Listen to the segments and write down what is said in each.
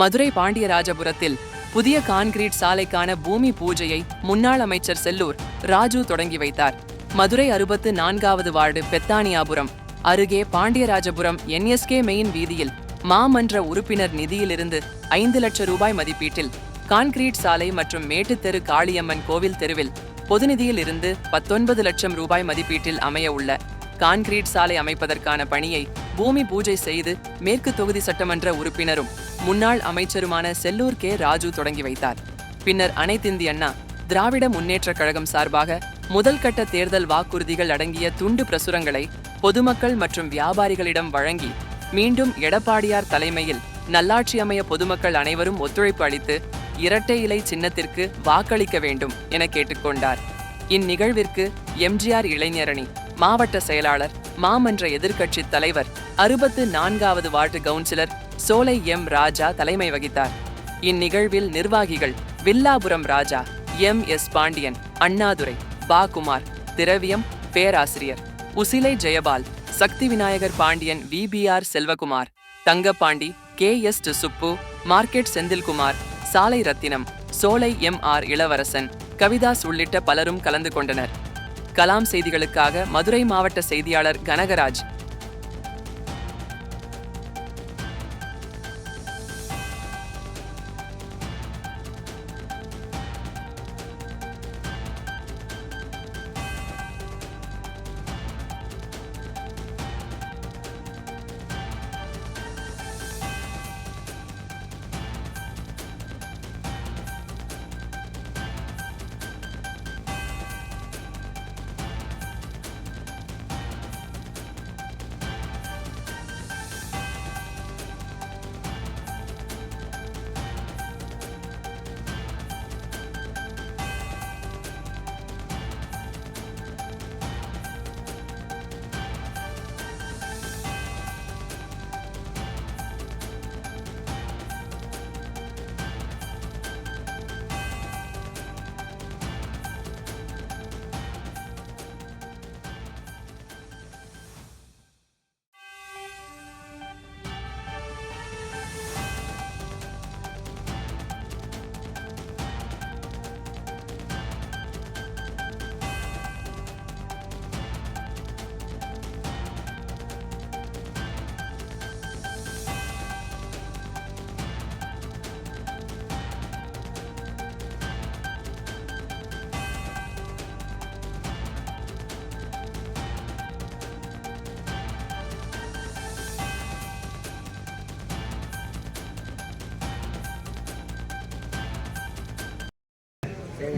மதுரை பாண்டியராஜபுரத்தில் புதிய கான்கிரீட் சாலைக்கான பூமி பூஜையை முன்னாள் அமைச்சர் செல்லூர் ராஜு தொடங்கி வைத்தார். மதுரை அறுபத்து நான்காவது வார்டு பெத்தானியாபுரம் அருகே பாண்டியராஜபுரம் என்எஸ்கே மெயின் வீதியில் மாமன்ற உறுப்பினர் நிதியிலிருந்து ஐந்து லட்சம் ரூபாய் மதிப்பீட்டில் கான்கிரீட் சாலை மற்றும் மேட்டுத்தெரு காளியம்மன் கோவில் தெருவில் பொதுநிதியில் இருந்து பத்தொன்பது லட்சம் ரூபாய் மதிப்பீட்டில் அமைய உள்ள கான்கிரீட் சாலை அமைப்பதற்கான பணியை பூமி பூஜை செய்து மேற்கு தொகுதி சட்டமன்ற உறுப்பினரும் முன்னாள் அமைச்சருமான செல்லூர் கே. ராஜு தொடங்கி வைத்தார். பின்னர் அனைத்திந்திய அண்ணா திராவிட முன்னேற்றக் கழகம் சார்பாக முதல் கட்ட தேர்தல் வாக்குறுதிகள் அடங்கிய துண்டு பிரசுரங்களை பொதுமக்கள் மற்றும் வியாபாரிகளிடம் வழங்கி மீண்டும் எடப்பாடியார் தலைமையில் நல்லாட்சி அமைய பொதுமக்கள் அனைவரும் ஒத்துழைப்பு அளித்து இரட்டை இலை சின்னத்திற்கு வாக்களிக்க வேண்டும் என கேட்டுக்கொண்டார். இந்நிகழ்விற்கு எம்ஜிஆர் இளைஞரணி மாவட்ட செயலாளர் மாமன்ற எதிர்க்கட்சி தலைவர் அறுபத்து நான்காவது ward councillor Solai M Raja தலைமை வகித்தார். இந்நிகழ்வில் நிர்வாகிகள் வில்லாபுரம் ராஜா எம் எஸ் பாண்டியன் அண்ணாதுரை பா குமார் திரவியம் பேராசிரியர் Usilai Jayapal Sakthi Vinayagar Pandian VPR Selvakumar Thangapandi K S Subbu market Senthilkumar Salai Rathinam Solai M R இளவரசன் கவிதாஸ் உள்ளிட்ட பலரும் கலந்து கொண்டனர். கலாம் செய்திகளுக்காக மதுரை மாவட்ட செய்தியாளர் கனகராஜ்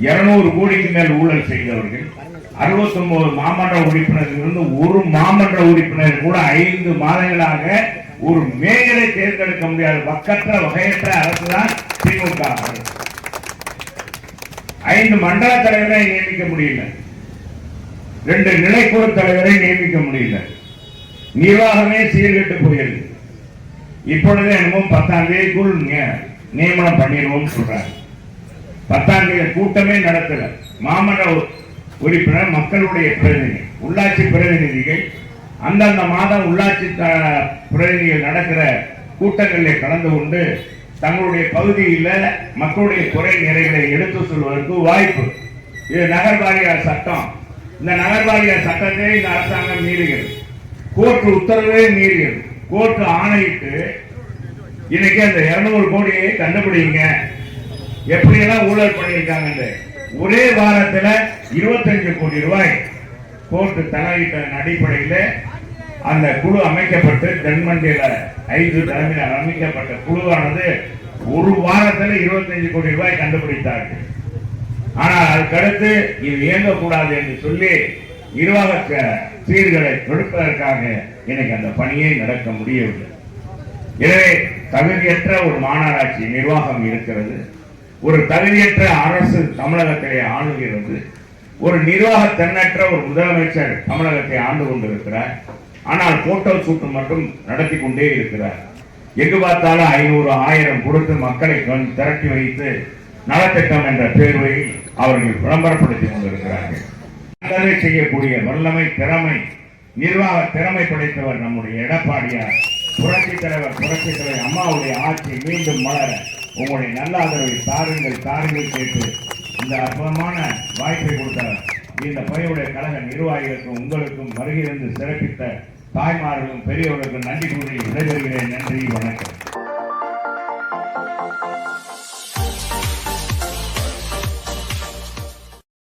இருநூறு கோடிக்கு மேல் ஊழல் செய்தவர்கள் 69 மாமன்ற உறுப்பினர்களிருந்து ஒரு மாமன்ற உறுப்பினர் கூட ஐந்து மாதங்களாக ஒரு மேயரை தேர்ந்தெடுக்க முடியாத. பக்கற்ற வகையற்ற அரசு தான் திமுக. ஐந்து மண்டல தலைவரை நியமிக்க முடியல. ரெண்டு நிலைக்குழு தலைவரை நியமிக்க முடியல. நிர்வாகமே சீர்கெட்டு போயிருக்கு இப்பொழுது என்னமோ பத்தாம் தேதிக்குள் நிய- நியமனம் பண்ணிடுவோம் சொல்றாங்க பத்தாம் தேதி கூட்டமே நடத்தல. மாமன்ற உறுப்பினர் மக்களுடைய பிரதிநிதி உள்ளாட்சி பிரதிநிதிகள் அந்தந்த மாதம் உள்ளாட்சி த- பிரதிநிதிகள் நடக்கிற கூட்டங்களில் கலந்து கொண்டு தங்களுடைய பகுதியில் மக்களுடைய குறை நிறைகளை எடுத்து சொல்வதற்கு வாய்ப்பு. இது நகர்வாரியார் சட்டம். இந்த நகர்வாரியார் சட்டத்தை இந்த அரசாங்கம் மீறுகிறது. கோர்ட் உத்தரவே மீறுகிறது. கோர்ட் ஆணையிட்டு இன்னைக்கு அந்த இருநூறு கோடியை கண்டுபிடிங்க எப்படியெல்லாம் ஊழல் பண்ணியிருக்காங்க ஒரே வாரத்துல 25 கோடி ரூபாய் கோர்ட்டு தலையிட்ட அடிப்படையில் அந்த குழு அமைக்கப்பட்டு தென்மண்டியில் ஐந்து தலைமையில் அமைக்கப்பட்ட குழுவானது ஒரு வாரத்துல 25 கோடி ரூபாய் கண்டுபிடித்தார்கள். ஆனால் அதுக்கடுத்து இது இயங்கக்கூடாது என்று சொல்லி நிர்வாக சீர்களை கொடுப்பதற்காக எனக்கு அந்த பணியை நடக்க முடியவில்லை. எனவே தகுதியற்ற ஒரு மாநகராட்சி நிர்வாகம் இருக்கிறது. ஒரு தகுதியற்ற அரசு தமிழகத்திலே ஆளுகிறது. ஒரு நிர்வாக தென்னற்ற ஒரு முதலமைச்சர் தமிழகத்தை ஆண்டு கொண்டிருக்கிறார். ஆனால் போட்டோ சூட்டு மட்டும் நடத்தி கொண்டே இருக்கிறார். எங்கு பார்த்தாலும் ஐநூறு ஆயிரம் கொடுத்து மக்களை திரட்டி வைத்து நலத்திட்டம் என்ற பேர்வை அவர்கள் விளம்பரப்படுத்தி கொண்டிருக்கிறார்கள். நல்லதை செய்யக்கூடிய வல்லமை திறமை நிர்வாக திறமை படைத்தவர் நம்முடைய எடப்பாடியார். புரட்சி தலைவர் புரட்சி தலைவர் அம்மாவுடைய ஆட்சி மீண்டும் மலர உங்களுடைய நல்ல ஆதரவை தாருங்கள் தாருங்கள் கேட்டு இந்த அற்புதமான வாய்ப்பை கொடுத்தார் இந்த பணியுடைய கழக நிர்வாகிகளுக்கும் உங்களுக்கும் வருகை இருந்து சிறப்பித்த தாய்மார்களும் பெரியவர்களுக்கும் நன்றி கூறி விடைபெறுகிறேன். நன்றி வணக்கம்.